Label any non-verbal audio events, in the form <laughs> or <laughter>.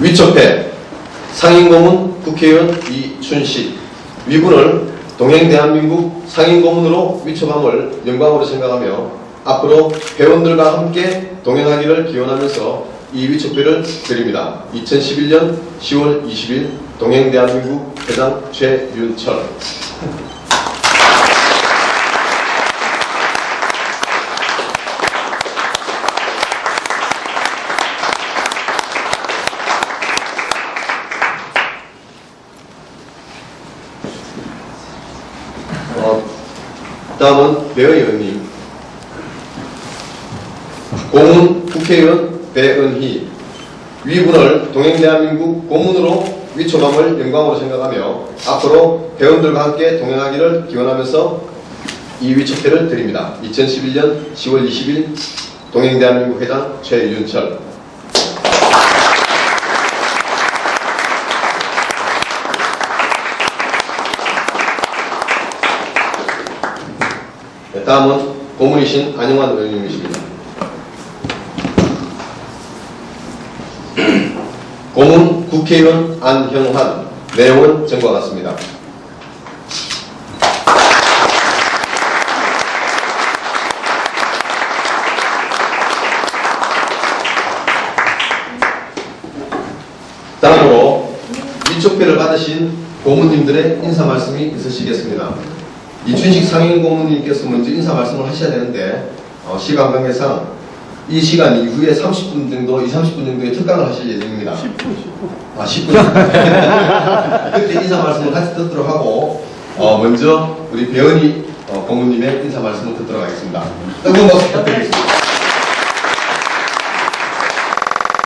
위촉회 상임고문 국회의원 이춘식 위분을 동행 대한민국 상임고문으로 위촉함을 영광으로 생각하며 앞으로 회원들과 함께 동행하기를 기원하면서 이 위촉회를 드립니다. 2011년 10월 20일 동행 대한민국 회장 최윤철 어, 다음은 배 의원님 고문 국회의원 배은희. 위분을 동행대한민국 고문으로 위촉함을 영광으로 생각하며 앞으로 회원들과 함께 동행하기를 기원하면서 이 위촉회를 드립니다. 2011년 10월 20일 동행대한민국 회장 최윤철 다음은 고문이신 안영환 의원님이십니다. 고문 국회의원 안형환 내용은 전과 같습니다. 다음으로 위촉표를 받으신 고문님들의 인사 말씀이 있으시겠습니다. 이춘식 상임 고문님께서 먼저 인사 말씀을 하셔야 되는데 어, 시간 관계상 이 시간 이후에 30분 정도, 2, 30분 정도의 특강을 하실 예정입니다. 10분, 10분. 아, 10분. <laughs> 그때 인사 말씀을 같이 듣도록 하고 어, 먼저 우리 배은희 어, 고문님의 인사 말씀을 듣도록 하겠습니다. 뜨거운 박수 부탁드리겠습니다.